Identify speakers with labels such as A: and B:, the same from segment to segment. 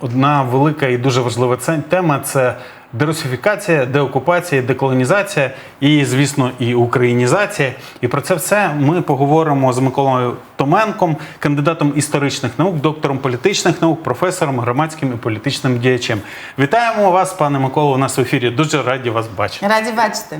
A: одна велика і дуже важлива тема це дерусифікація, деокупація, деколонізація і, звісно, і українізація. І про це все ми поговоримо з Миколою Томенком, кандидатом історичних наук, доктором політичних наук, професором, громадським і політичним діячем. Вітаємо вас, пане Миколо, у нас в ефірі. Дуже раді вас бачити.
B: Раді бачити.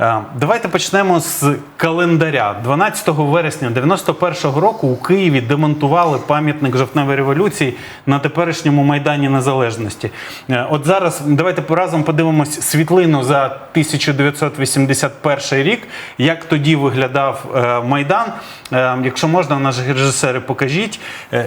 A: Е, Давайте почнемо з календаря. 12 вересня 91-го року у Києві демонтували пам'ятник жовтневої революції на теперішньому майдані Незалежності. Е, От зараз давайте разом подивимось світлину за 1981 рік, як тоді виглядав е, майдан. Якщо можна, наші режисери покажіть.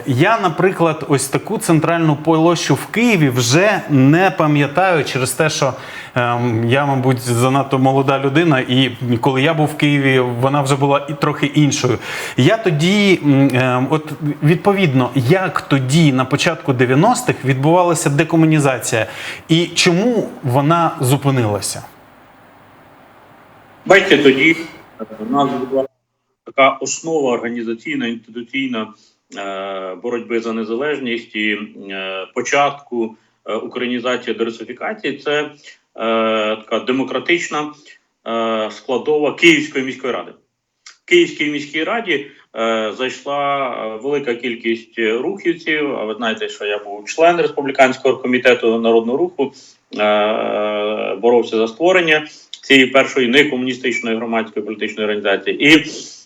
A: Я, наприклад, ось таку центральну площу в Києві вже не пам'ятаю через те, що я, мабуть, занадто молода людина, і коли я був в Києві, вона вже була і трохи іншою. Я тоді, ем, от відповідно, як тоді на початку 90-х відбувалася декомунізація, і чому вона зупинилася?
C: Бачите, тоді у нас була така основа організаційна, інституційна е, боротьби за незалежність і е, початку е, українізації дерусифікації це е, така демократична е, складова Київської міської ради. В Київській міській раді е, зайшла е, велика кількість рухівців. А ви знаєте, що я був член республіканського комітету народного руху, е, боровся за створення цієї першої некомуністичної громадської політичної організації. І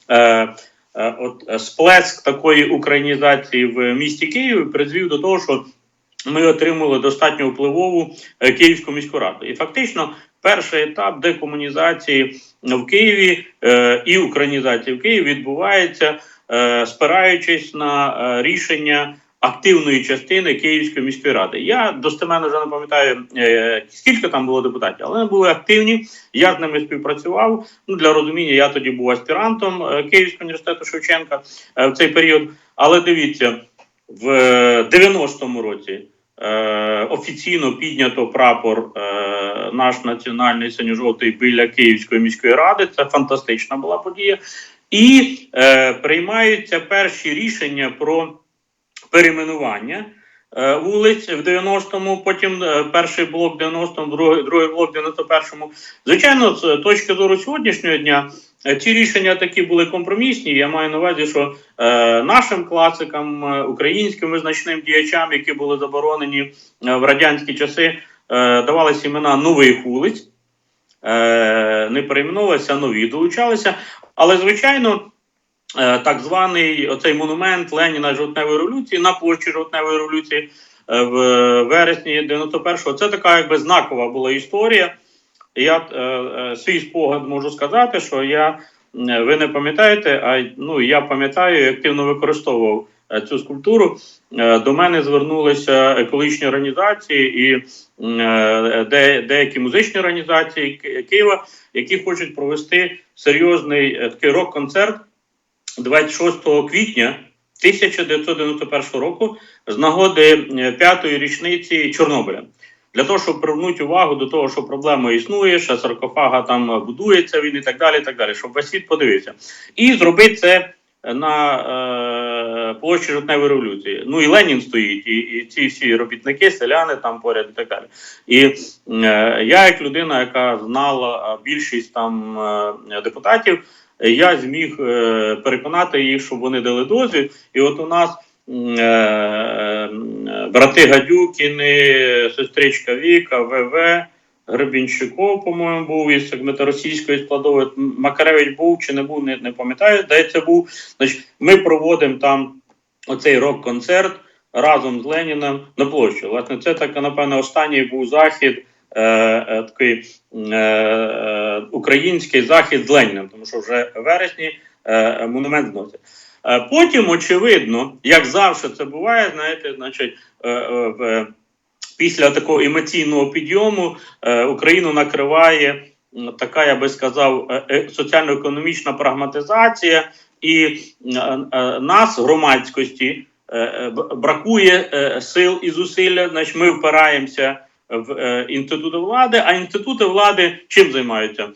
C: е, е, от е, сплеск такої українізації в місті Києві призвів до того, що ми отримали достатньо впливову е, Київську міську раду. І фактично перший етап декомунізації в Києві е, і українізації в Києві відбувається, е, спираючись на рішення. Активної частини Київської міської ради. Я достеменно вже не пам'ятаю, скільки там було депутатів, але вони були активні. Я з ними співпрацював. Ну для розуміння, я тоді був аспірантом Київського університету Шевченка в цей період. Але дивіться, в е, 90-му році е, офіційно піднято прапор е, наш національний синьо-жовтий біля Київської міської ради. Це фантастична була подія. І е, приймаються перші рішення про перейменування е, вулиць в 90-му, потім е, перший блок 90-му, другий, другий блок в 91-му. Звичайно, з точки зору сьогоднішнього дня е, ці рішення такі були компромісні. Я маю на увазі, що е, нашим класикам, е, українським визначним діячам, які були заборонені е, в радянські часи, е, давалися імена нових вулиць. Е, не перейменовувалися, а нові долучалися. Але, звичайно, е, так званий оцей монумент Леніна жовтневої революції на площі жовтневої революції е, в вересні 91-го. Це така якби знакова була історія. Я е, е, свій спогад можу сказати, що я е, ви не пам'ятаєте, а ну я пам'ятаю і активно використовував е, цю скульптуру. До мене звернулися екологічні організації і де, деякі музичні організації Києва, які хочуть провести серйозний такий рок-концерт 26 квітня 1991 року з нагоди п'ятої річниці Чорнобиля. Для того, щоб привернути увагу до того, що проблема існує, що саркофага там будується він і так далі, і так далі, щоб весь світ подивився. І зробити це на е, площі жовтневої революції. Ну і Ленін стоїть, і, і ці всі робітники, селяни там поряд і так далі. І е, я, як людина, яка знала більшість там е, депутатів, я зміг е, переконати їх, щоб вони дали дозвіл. І от у нас брати Гадюкіни, сестричка Віка, ВВ. Гребінщиков, по-моєму, був із російської складової. Макаревич був чи не був, не, не пам'ятаю, здається, був. Значить, ми проводимо там оцей рок-концерт разом з Леніном на площі. Власне, це так, напевно, останній був захід, е, е, такий е, е, український захід з Леніном, тому що вже в вересні е, монумент зносять. Е, потім, очевидно, як завжди це буває, знаєте, значить, е, е, після такого емоційного підйому Україну накриває така, я би сказав, соціально-економічна прагматизація, і нас, громадськості, бракує сил і зусилля. Значить, ми впираємося в інститути влади. А інститути влади чим займаються?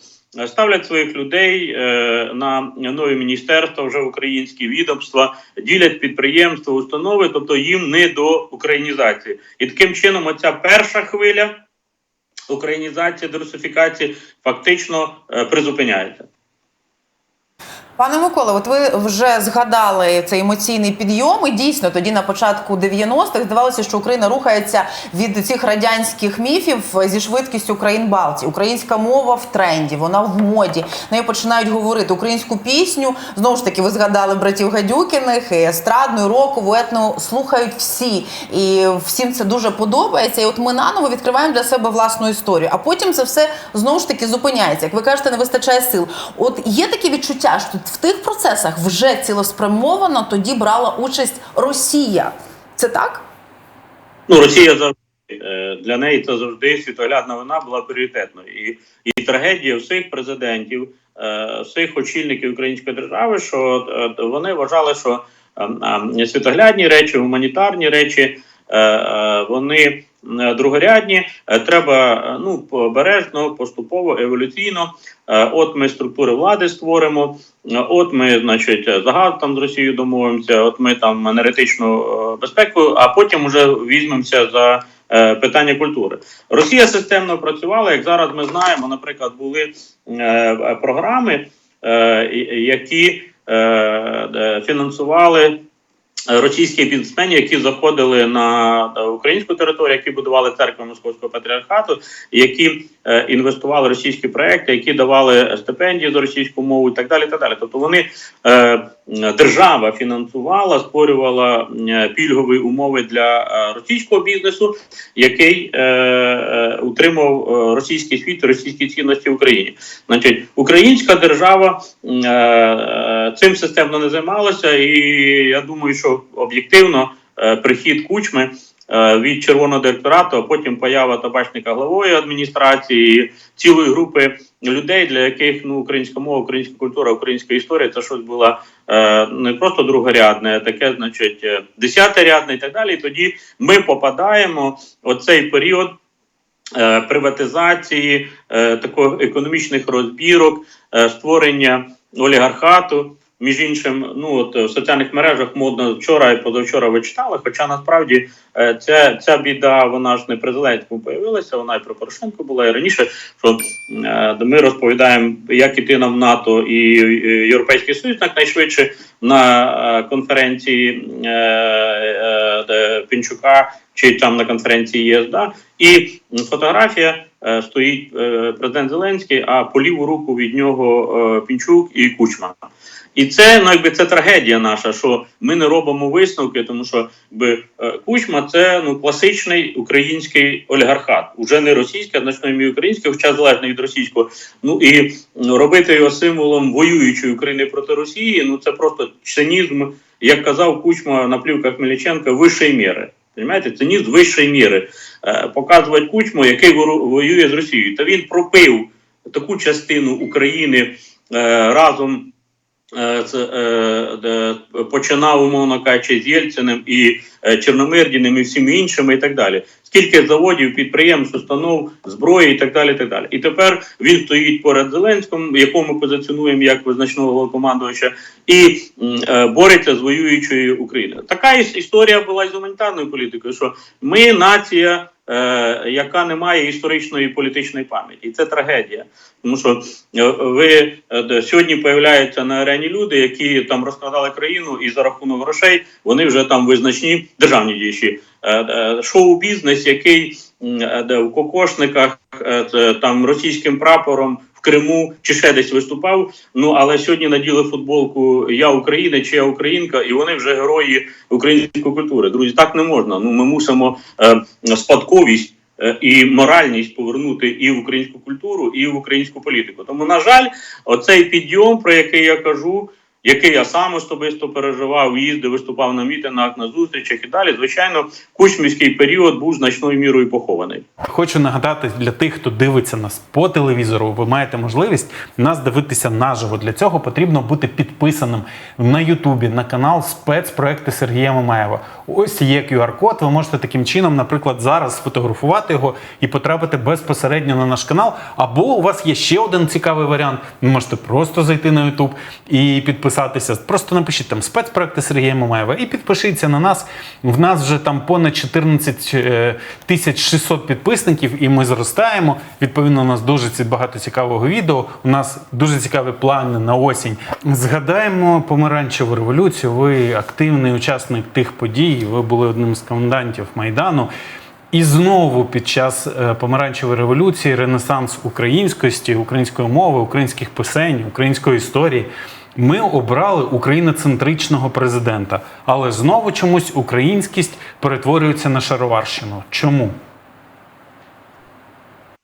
C: Ставлять своїх людей е, на нові міністерства, вже українські відомства, ділять підприємства, установи, тобто їм не до українізації. І таким чином, оця перша хвиля українізації, дерусифікації фактично е, призупиняється.
B: Пане Миколе, от ви вже згадали цей емоційний підйом. І дійсно тоді на початку 90-х здавалося, що Україна рухається від цих радянських міфів зі швидкістю країн Балтії. Українська мова в тренді, вона в моді. Нею починають говорити українську пісню. Знову ж таки, ви згадали братів Гадюкіних, і естрадну, і рокову, етну слухають всі, і всім це дуже подобається. І от ми наново відкриваємо для себе власну історію. А потім це все знову ж таки зупиняється. Як ви кажете, не вистачає сил. От є таке відчуття, що в тих процесах вже цілеспрямовано тоді брала участь Росія. Це так?
C: Ну, Росія завжди е, для неї це завжди світоглядна вина була пріоритетною. І, і трагедія всіх президентів, е, всіх очільників української держави, що вони вважали, що е, е, світоглядні речі, гуманітарні речі, е, вони другорядні. Е, Треба е, ну обережно, поступово, еволюційно. Е, От ми структури влади створимо. е, От ми, значить, загад там з Росією домовимося. От ми там енергетичну е, безпеку, а потім вже візьмемося за е, питання культури. Росія системно працювала. Як зараз ми знаємо, наприклад, були е, програми, е, які е, е, фінансували російські бізнесменів, які заходили на е, українську територію, які будували церкви Московського патріархату, які інвестували російські проекти, які давали стипендії за російську мову і так далі. Так далі. Тобто вони е, держава фінансувала, створювала е, пільгові умови для е, російського бізнесу, який е, е, утримав е, російський світ, російські цінності в Україні. Значить, українська держава е, е, цим системно не займалася, і я думаю, що об'єктивно е, прихід кучми. Е, Від червоного директорату, а потім поява табачника главої адміністрації, цілої групи людей, для яких ну українська мова, українська культура, українська історія це щось було е, не просто другорядне, а таке, значить, е, десятирядне і так далі. І тоді ми попадаємо в цей період приватизації, такого економічних розбірок, створення олігархату. Між іншим, ну от в соціальних мережах модно вчора і позавчора ви читали. Хоча насправді е, ця, ця біда вона ж не при Зеленському появилася, вона і про Порошенко була і раніше. Що е, ми розповідаємо, як іти нам в НАТО і Європейський Союз якнайшвидше на е, конференції Пінчука чи там на конференції ЄС, да? і фотографія стоїть е, президент Зеленський, а по ліву руку від нього е, Пінчук і Кучма. І це ну, якби це трагедія наша, що ми не робимо висновки, тому що якби, е, Кучма це ну класичний український олігархат, уже не російський, а значно і український, хоча залежний від російського. Ну і робити його символом воюючої України проти Росії. Ну це просто цинізм, як казав Кучма на плівках Мельниченка, вищої міри. Понимаєте, цинізм вищої міри. Е, показувати Кучму, який воює з Росією. Та він пропив таку частину України е, разом починав, умовно кажучи, з Єльциним і е, Чорномирдіним і всіми іншими, і так далі. Скільки заводів, підприємств, установ, зброї і так далі. І так далі. І тепер він стоїть поряд Зеленським, якого ми позиціонуємо як визначного головнокомандувача, і е, бореться з воюючою Україною. Така історія була з гуманітарною політикою, що ми нація. Е, Яка не має історичної і політичної пам'яті, і це трагедія, тому що е, ви е, сьогодні появляються на арені люди, які там розкрадали країну, і за рахунок грошей вони вже там визначні державні діячі. Шоу-бізнес, який в кокошниках там російським прапором Криму чи ще десь виступав. Ну але сьогодні наділи футболку Я Україна чи я Українка, і вони вже герої української культури. Друзі, так не можна. Ну ми мусимо е, спадковість. е, І моральність повернути і в українську культуру, і в українську політику. Тому, на жаль, оцей підйом, про який я кажу, який я сам особисто переживав, їздив, виступав на мітингах, на зустрічах і далі. Звичайно, кучмівський період був значною мірою похований.
A: Хочу нагадати для тих, хто дивиться нас по телевізору, ви маєте можливість нас дивитися наживо. Для цього потрібно бути підписаним на Ютубі на канал спецпроекти Сергія Мамаєва. Ось є QR-код. Ви можете таким чином, наприклад, зараз сфотографувати його і потрапити безпосередньо на наш канал. Або у вас є ще один цікавий варіант. Ви можете просто зайти на Ютуб і підписатися. Просто напишіть там спецпроекти Сергія Мамаєва і підпишіться на нас. В нас вже там понад 14 е, тисяч 600 підписників, і ми зростаємо. Відповідно, у нас дуже багато цікавого відео. У нас дуже цікаві плани на осінь. Згадаємо помаранчеву революцію. Ви активний учасник тих подій. Ви були одним з комендантів майдану. І знову під час е, помаранчевої революції ренесанс українськості, української мови, українських писень, української історії. Ми обрали україноцентричного президента, але знову чомусь українськість перетворюється на шароварщину. Чому?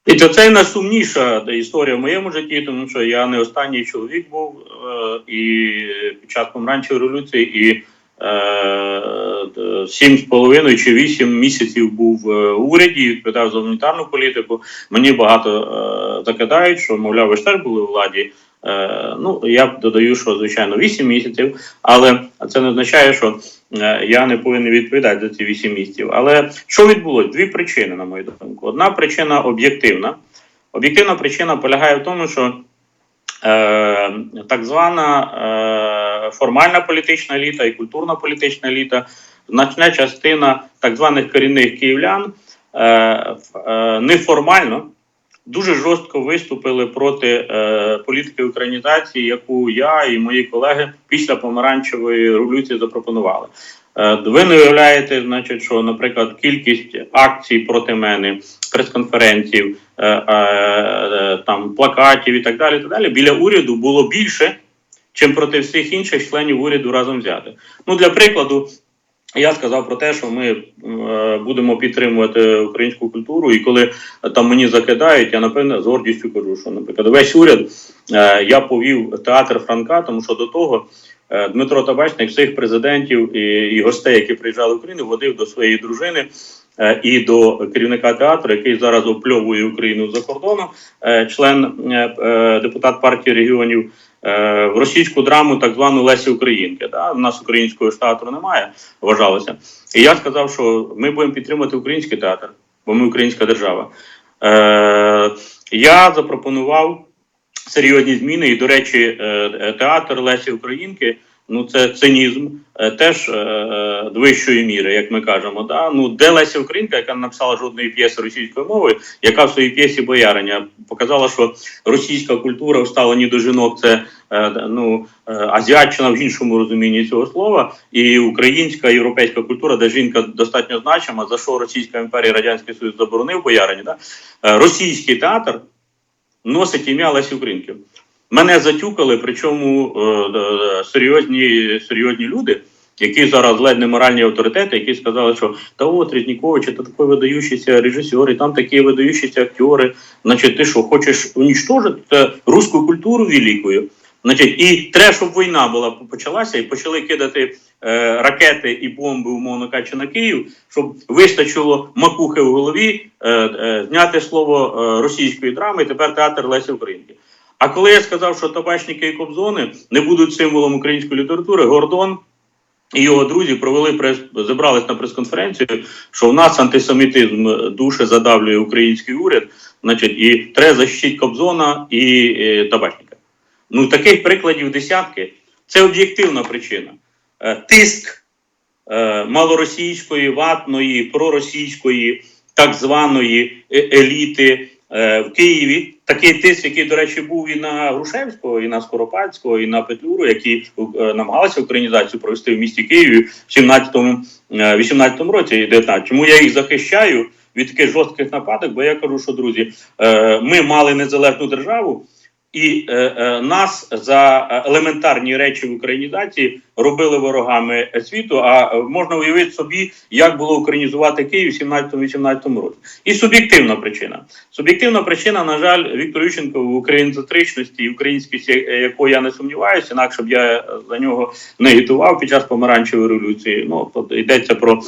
C: І це, найсумніша історія в моєму житті, тому що я не останній чоловік був е, і під час помаранчевої революції, і е, сім з половиною чи вісім місяців був в уряді, і відповідав за гуманітарну політику. Мені багато е, закидають, що мовляв, ви ж теж були у владі. Е, ну я додаю, що звичайно 8 місяців, але це не означає, що е, я не повинен відповідати за ці 8 місяців. Але що відбулося? Дві причини, на мою думку. Одна причина об'єктивна. Об'єктивна причина полягає в тому, що е, так звана е, формальна політична еліта і культурна політична еліта, значна частина так званих корінних київлян е, е, неформально дуже жорстко виступили проти е, політики українізації, яку я і мої колеги після помаранчевої революції запропонували. Ви не уявляєте, значить, що, наприклад, кількість акцій проти мене, прес-конференцій, е, там плакатів і так далі. Так далі біля уряду було більше, чим проти всіх інших членів уряду разом взяти. Ну для прикладу. Я сказав про те, що ми е, будемо підтримувати українську культуру, і коли там мені закидають, я напевне з гордістю кажу, що наприклад весь уряд е, я повів театр Франка, тому що до того е, Дмитро Табачник всіх президентів і, і гостей, які приїжджали в Україну, водив до своєї дружини і до керівника театру, який зараз опльовує Україну за кордоном, е, член е, е, депутат партії регіонів. е, В російську драму так звану Лесі Українки. Да? У нас українського театру немає, вважалося. І я сказав, що ми будемо підтримати український театр, бо ми українська держава. Е, я запропонував серйозні зміни, і, до речі, е, е, театр Лесі Українки. Ну, це цинізм е, теж е, вищої міри, як ми кажемо. Да? Ну, де Леся Українка, яка не написала жодної п'єси російською мовою, яка в своїй п'єсі бояриня показала, що російська культура в ставленні до жінок це е, ну, е, азіатчина в іншому розумінні цього слова, і українська європейська культура, де жінка достатньо значима, за що Російська імперія Радянський Союз заборонив боярині. Да? Е, російський театр носить ім'я Лесі Українки. Мене затюкали, причому е, е, серйозні, серйозні люди, які зараз ледь не моральні авторитети, які сказали, що та от Різнікович, це такий видаючийся режисер, і там такі видаючіся актери. Значить, ти що, хочеш унічтожити русську культуру великою? Значить, і треба, щоб війна була почалася, і почали кидати е, ракети і бомби, умовно кажучи, на Київ, щоб вистачило макухи в голові, е, е, зняти слово е, російської драми, і тепер театр Лесі Українки. А коли я сказав, що табачники і кобзони не будуть символом української літератури, Гордон і його друзі провели прес, зібрались на прес-конференцію, що в нас антисемітизм душе задавлює український уряд, значить, і треба защитити Кобзона і е, табачника. Ну таких прикладів десятки. Це об'єктивна причина. Е, тиск е, малоросійської, ватної, проросійської, так званої е- еліти в Києві. Такий тиск, який, до речі, був і на Грушевського, і на Скоропадського, і на Петлюру, які е, намагалися українізацію провести в місті Києві в 17-му, е, 18-му році і 19 Чому я їх захищаю від таких жорстких нападок? Бо я кажу, що друзі, е, ми мали незалежну державу. І е, е, нас за е, елементарні речі в українізації робили ворогами світу. А е, можна уявити собі, як було українізувати Київ в 17-18 році. І суб'єктивна причина. Суб'єктивна причина, на жаль, Віктор Ющенко в українцентричності і українськості, е, якої я не сумніваюся, інакше б я за нього не агітував під час помаранчевої революції. Ну тут йдеться про.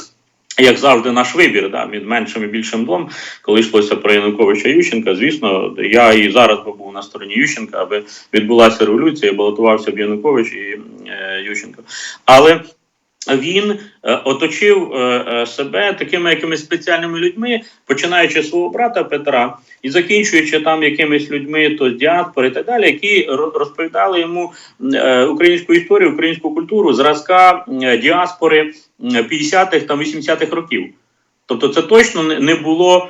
C: Як завжди, наш вибір да, між меншим і більшим злом, коли йшлося про Януковича Ющенка. Звісно, я і зараз би був на стороні Ющенка, аби відбулася революція, балотувався б Янукович і е, Ющенко. Але він е, оточив е, е, себе такими якимись спеціальними людьми, починаючи свого брата Петра і закінчуючи там якимись людьми, то з діаспори і так далі, які ро- розповідали йому українську історію, українську культуру, зразка діаспори м, 50-х там 80-х років. Тобто, це точно не- було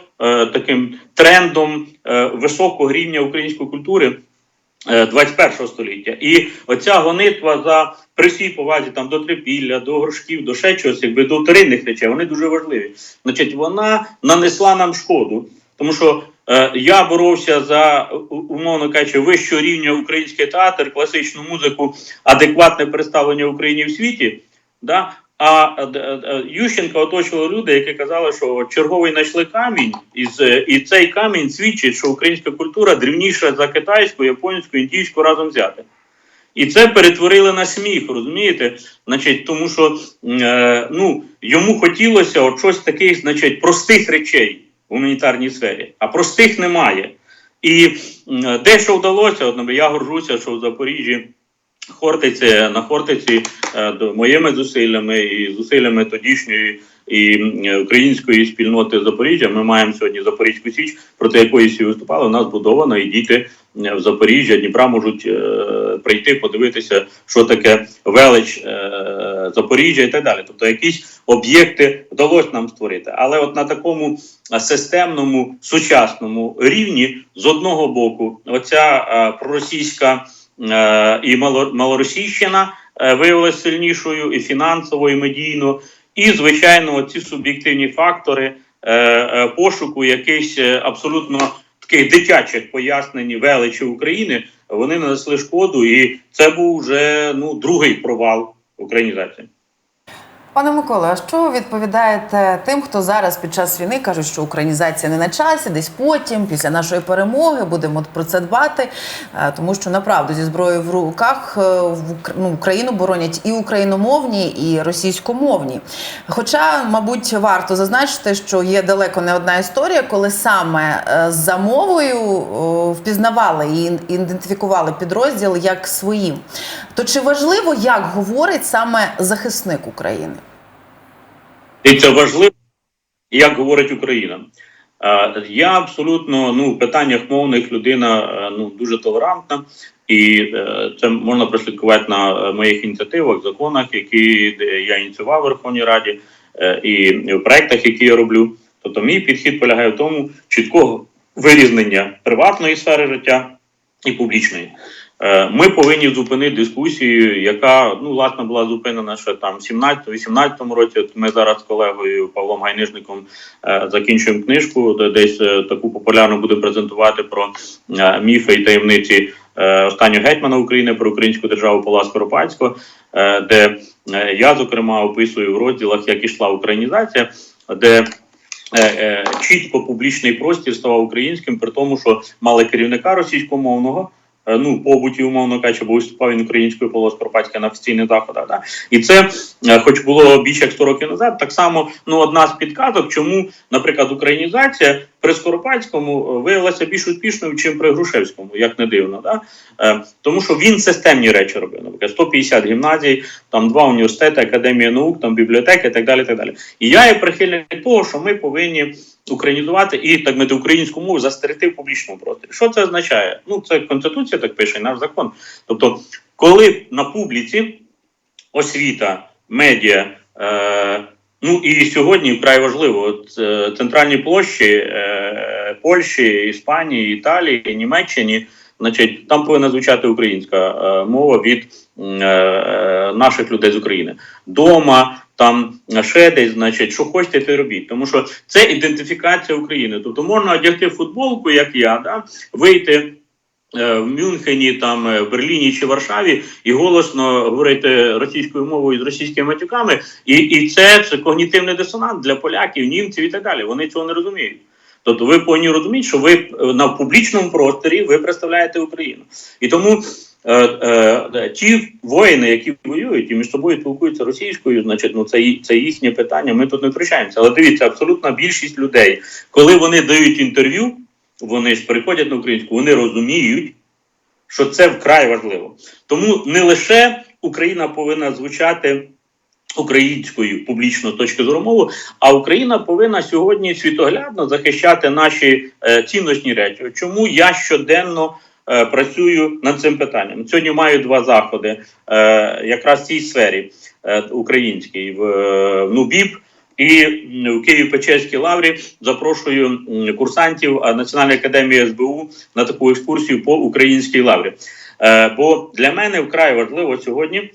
C: таким трендом високого рівня української культури. Е, 21 століття, і оця гонитва за при всій повазі там до трипілля, до горшків, до ще чогось, якби до вторинних речей, вони дуже важливі. Значить, вона нанесла нам шкоду, тому що е, я боровся за умовно кажучи, вищого рівня український театр, класичну музику, адекватне представлення України в світі. Да? А е, е, Ющенка оточували люди, які казали, що черговий знайшли камінь, і, цей камінь свідчить, що українська культура древніша за китайську, японську, індійську разом взяти. І це перетворили на сміх, розумієте? Значить, тому що е, ну, йому хотілося от щось таких, значить, простих речей в гуманітарній сфері, а простих немає. І м, дещо вдалося, от, я горжуся, що в Запоріжжі. Хортиці на Хортиці е, моїми зусиллями і зусиллями тодішньої і української спільноти Запоріжжя. Ми маємо сьогодні Запорізьку Січ, проти якої всі виступали. У нас будовано, і діти е, в Запоріжжя Дніпра можуть е, прийти, подивитися, що таке велич е, Запоріжжя і так далі. Тобто, якісь об'єкти вдалося нам створити. Але от на такому е, системному сучасному рівні з одного боку, оця е, проросійська е, і мало- малоросійщина е, виявилася сильнішою і фінансово, і медійно. І, звичайно, ці суб'єктивні фактори е, е, пошуку якихось е, абсолютно таких дитячих пояснень величі України, вони нанесли шкоду, і це був вже ну другий провал українізації.
B: Пане Миколе, а що ви відповідаєте тим, хто зараз під час війни кажуть, що українізація не на часі, десь потім, після нашої перемоги, будемо про це дбати, Е, тому що направду зі зброєю в руках е, ну, Україну боронять і україномовні, і російськомовні. Хоча, мабуть, варто зазначити, що є далеко не одна історія, коли саме е, за мовою впізнавали і ідентифікували підрозділ як своїм. То чи важливо, як говорить саме захисник України?
C: І це важливо, як говорить Україна. Е, Я абсолютно ну в питаннях мовних людина е, ну дуже толерантна, і е, це можна прослідкувати на моїх ініціативах, законах, які я ініціював в Верховній Раді, і в проектах, які я роблю. Тобто, мій підхід полягає в тому чіткого вирізнення приватної сфери життя і публічної. Е, Ми повинні зупинити дискусію, яка ну власне була зупинена ще там в 17-18 році. От ми зараз з колегою Павлом Гайнишником е, закінчуємо книжку, де десь е, таку популярну буде презентувати про міфи і таємниці останнього гетьмана України про українську державу Павла Скоропадського, де я зокрема описую в розділах, як ішла українізація, де чітко публічний простір ставав українським, при тому, що мали керівника російськомовного. Е, Ну, побуті, умовно кажучи, бо виступав він українською Павло Скоропадське на офіційних заходах. Да? І це, е, хоч було більше як 100 років назад, так само ну, одна з підказок, чому, наприклад, українізація при Скоропадському е, виявилася більш успішною, ніж при Грушевському, як не дивно. Да? Е, Тому що він системні речі робив. Наприклад, 150 гімназій, там два університети, академія наук, там бібліотеки і так далі. Так далі. І я є прихильник того, що ми повинні українізувати і так мати українську мову застерегти в публічному просторі. Що це означає? Ну, це конституція так пише, і наш закон. Тобто, коли на публіці освіта, медіа. Е, Ну і сьогодні вкрай важливо от, е, центральні площі е, Польщі, Іспанії, Італії, Німеччині. Значить, там повинна звучати українська е, мова від е, наших людей з України. Дома, там ще десь, значить, що хочете, те робіть. Тому що це ідентифікація України. Тобто можна одягти футболку, як я, да, вийти в Мюнхені, там е, в Берліні чи Варшаві і голосно говорити російською мовою з російськими матюками, і, і це, це когнітивний дисонанс для поляків, німців і так далі. Вони цього не розуміють. Тобто ви повинні розуміти, що ви е, на публічному просторі ви представляєте Україну. І тому е, е, ті воїни, які воюють і між собою спілкуються російською, значить, ну це, це їхнє питання. Ми тут не втручаємося. Але дивіться, абсолютна більшість людей, коли вони дають інтерв'ю, вони ж переходять на українську, вони розуміють, що це вкрай важливо. Тому не лише Україна повинна звучати українською публічно точки зору мови, а Україна повинна сьогодні світоглядно захищати наші е, цінностні речі. Чому я щоденно е, працюю над цим питанням? Сьогодні маю два заходи е, якраз в цій сфері е, українській в е, в НУБІП. І м, у Києво-Печерській лаврі запрошую курсантів Національної академії СБУ на таку екскурсію по українській лаврі. Е, бо для мене вкрай важливо сьогодні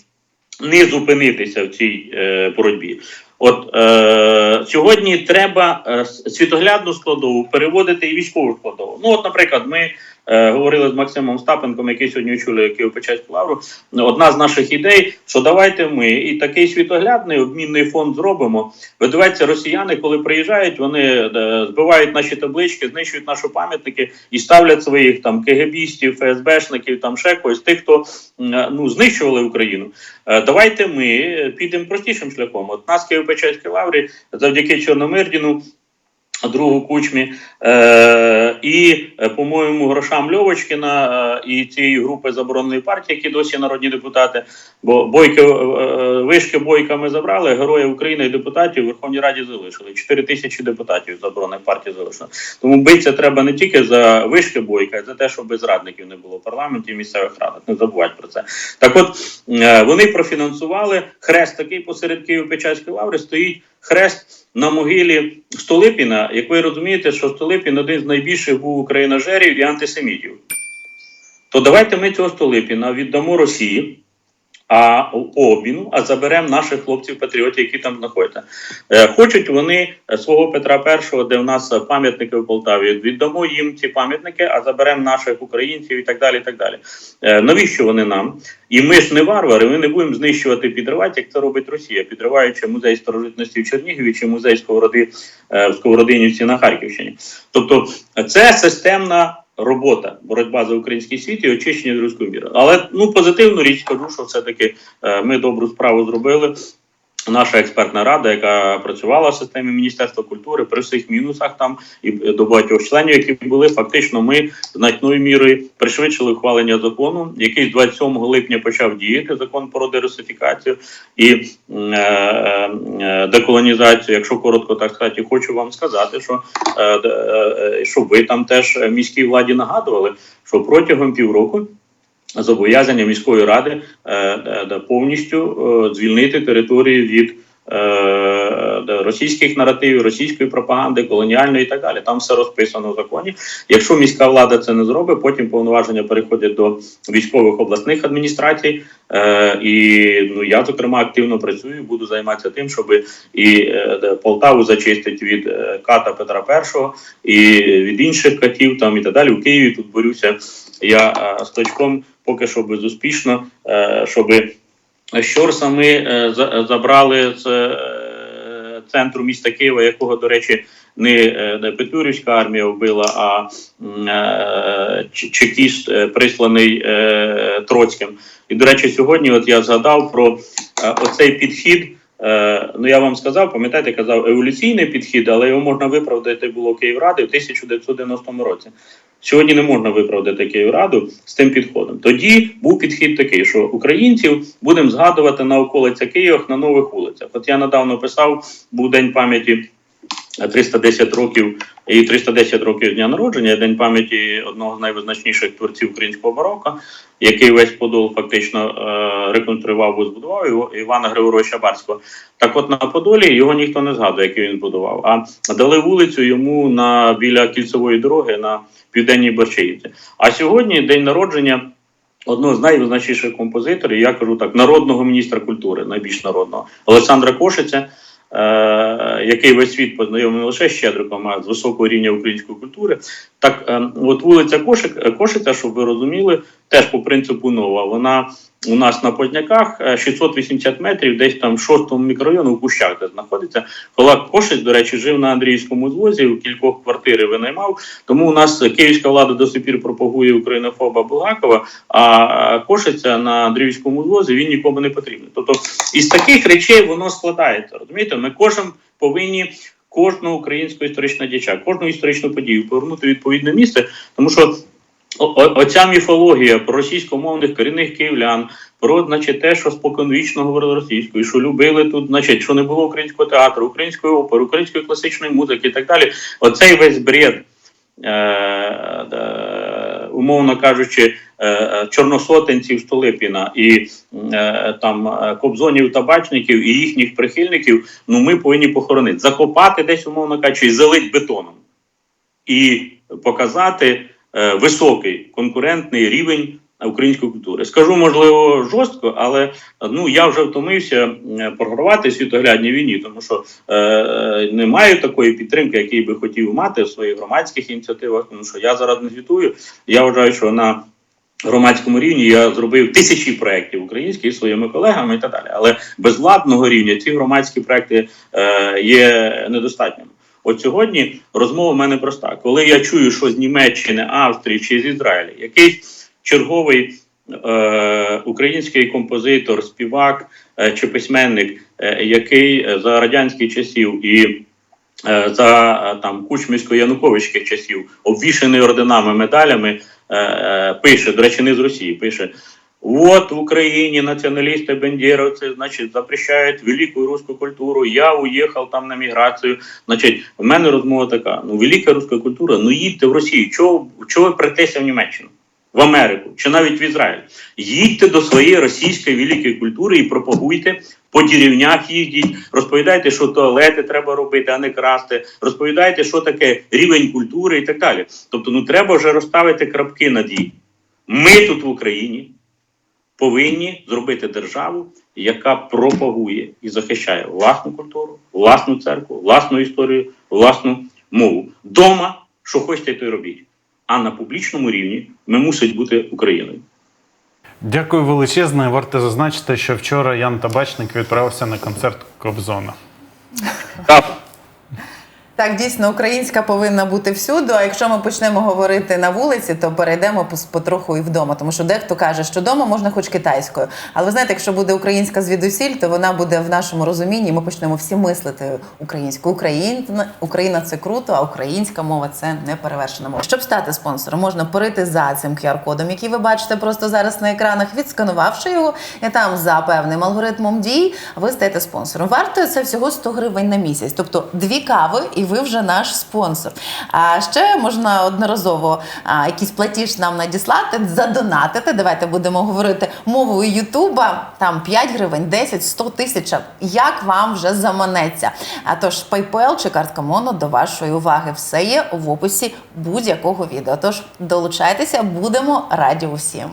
C: не зупинитися в цій е, боротьбі. От е, сьогодні треба е, світоглядну складову переводити і військову складову. Ну, от, наприклад, ми говорили з Максимом Стапенком, який сьогодні очолює Києво-Печерську лавру. Одна з наших ідей, що давайте ми і такий світоглядний обмінний фонд зробимо. Видавайте, росіяни, коли приїжджають, вони е, збивають наші таблички, знищують наші пам'ятники і ставлять своїх там КГБістів, ФСБшників, там ще когось, тих, хто е, ну знищували Україну. Е, Давайте ми підемо простішим шляхом. От нас Києво-Печерській лаврі завдяки Чорномирдіну. Другу кучмі е, і, е, по-моєму, грошам Льовочкіна е, і цієї групи забороненої партії, які досі народні депутати. Бо бойки вишки бойка ми забрали, героїв України і депутатів в Верховній Раді залишили. 4 тисячі депутатів заборонених партій залишили. Тому битися треба не тільки за вишки бойка, а за те, щоб зрадників не було в парламенті і місцевих радах. Не забувайте про це. Так, от вони профінансували хрест такий посеред Києво-Печерської лаври. Стоїть хрест на могилі Столипіна. Як ви розумієте, що Столипін один з найбільших був україножерів і антисемітів. То давайте ми цього Столипіна віддамо Росії. А обміну, а заберемо наших хлопців-патріотів, які там знаходяться. Е, хочуть вони свого Петра І, де в нас пам'ятники в Полтаві, віддамо їм ці пам'ятники, а заберемо наших українців і так далі. І так далі. Е, навіщо вони нам? І ми ж не варвари, ми не будемо знищувати, підривати, як це робить Росія, підриваючи музей старожитності в Чернігові чи музей Сковороди е, в Сковородинівці на Харківщині. Тобто, це системна робота, боротьба за український світ і очищення з руської міри. Але ну позитивну річ кажу, що все-таки е, ми добру справу зробили. Наша експертна рада, яка працювала в системі Міністерства культури, при всіх мінусах там і до багатьох членів, які були, фактично, ми значною мірою пришвидшили ухвалення закону, який з 27 липня почав діяти закон про дерусифікацію і е, е, деколонізацію. Якщо коротко так сказати, хочу вам сказати, що е, е, е, ви там теж е, міській владі нагадували, що протягом півроку. Зобов'язання міської ради е, е, повністю е, звільнити територію від російських наративів, російської пропаганди, колоніальної і так далі. Там все розписано в законі. Якщо міська влада це не зробить, потім повноваження переходять до військових обласних адміністрацій. І ну я зокрема активно працюю, буду займатися тим, щоб і Полтаву зачистити від ката Петра І і від інших катів, там і так далі. У Києві тут борюся. Я з точком поки що безуспішно, е, щоб щорсами е, забрали з е, центру міста Києва, якого, до речі, не, Петлюрівська армія вбила, а чекіст, присланий Троцьким. І, до речі, сьогодні от я згадав про оцей підхід. Ну я вам сказав, пам'ятаєте, казав еволюційний підхід, але його можна виправдати було Київради в 1990 році. Сьогодні не можна виправдати Київраду з тим підходом. Тоді був підхід такий, що українців будемо згадувати на околицях Києва на нових вулицях. От я недавно писав, був день пам'яті 310 років і 310 років дня народження, день пам'яті одного з найвизначніших творців українського барока, який весь Подол фактично е, реконструював і збудував Івана Григоровича Барського. Так от на Подолі його ніхто не згадує, який він будував. А дали вулицю йому на біля кільцевої дороги на південній Борчаївці. А сьогодні день народження одного з найвизначніших композиторів, я кажу так, народного міністра культури, найбільш народного Олександра Кошиця. Е, який весь світ познайомив не лише з Щедриком, а з високого рівня української культури. Так, е, от вулиця Кошик, Кошиця, щоб ви розуміли, теж по принципу нова. Вона у нас на Позняках е, 680 метрів, десь там в шостому мікрорайону у Кущах, де знаходиться. Кола Кошиць, до речі, жив на Андріївському звозі, у кількох квартири винаймав. Тому у нас київська влада до сих пір пропагує українофоба Булгакова, а Кошиця на Андріївському звозі він нікому не потрібен. Тобто із таких речей воно складається. Розумієте, ми кожен повинні. Кожного українського історичного діяча, кожну історичну подію повернути в відповідне місце, тому що оця міфологія про російськомовних корінних київлян, про значить, те, що споконвічно говорили російською, що любили тут, значить, що не було українського театру, української опери, української класичної музики і так далі. Оцей весь бред, е, е, умовно кажучи, е, е, чорносотенців Столипіна і е, там е, кобзонів табачників і їхніх прихильників, ну ми повинні похоронити, закопати десь, умовно кажучи, і залить бетоном і показати високий конкурентний рівень української культури. Скажу, можливо, жорстко, але ну я вже втомився е, програвати світоглядній війні, тому що е, не маю такої підтримки, який би хотів мати в своїх громадських ініціативах. Тому що я зараз не звітую. Я вважаю, що на громадському рівні я зробив тисячі проєктів українських зі своїми колегами і так далі. Але без владного рівня ці громадські проекти е, є недостатніми. От сьогодні розмова в мене проста. Коли я чую, що з Німеччини, Австрії чи з Ізраїля якийсь черговий е, український композитор, співак е, чи письменник, е, який е, за радянських часів і е, за е, там кучмівсько-януковичських часів обвішаний орденами, медалями, е, е, пише, до речі, не з Росії, пише. Вот в Украине националисты, бендеровцы, значит, запрещают великую русскую культуру. Я уехал там на міграцію. Значить, в мене розмова така: ну, велика руська культура, ну їдьте в Росію. Чого, чого ви претеся в Німеччину? В Америку чи навіть в Ізраїль. Їдьте до своєї російської великої культури і пропагуйте по деревнях їздіть, розповідайте, що туалети треба робити, а не красти. Розповідайте, що таке рівень культури і так далі. Тобто, ну треба вже розставити крапки над «і». Ми тут в Україні повинні зробити державу, яка пропагує і захищає власну культуру, власну церкву, власну історію, власну мову. Дома, що хочете, то й робіть. А на публічному рівні ми мусить бути Україною.
A: Дякую величезне. Варто зазначити, що вчора Ян Табачник відправився на концерт Кобзона.
C: Так.
B: Так, дійсно, українська повинна бути всюди. А якщо ми почнемо говорити на вулиці, то перейдемо потроху і вдома. Тому що дехто каже, що вдома можна хоч китайською. Але ви знаєте, якщо буде українська звідусіль, то вона буде в нашому розумінні. і Ми почнемо всі мислити українською. Україна, Україна це круто, а українська мова це не перевершена мова. Щоб стати спонсором, можна перейти за цим QR-кодом, який ви бачите просто зараз на екранах, відсканувавши його, і там за певним алгоритмом дій ви стаєте спонсором. Вартує це всього 100 гривень на місяць, тобто дві кави, ви вже наш спонсор. А ще можна одноразово а, якийсь платіж нам надіслати, задонатити. Давайте будемо говорити мовою Ютуба. Там 5 гривень, 10, 100 тисяч. Як вам вже заманеться? А тож PayPal чи картка Моно до вашої уваги. Все є в описі будь-якого відео. Тож долучайтеся, будемо раді усім.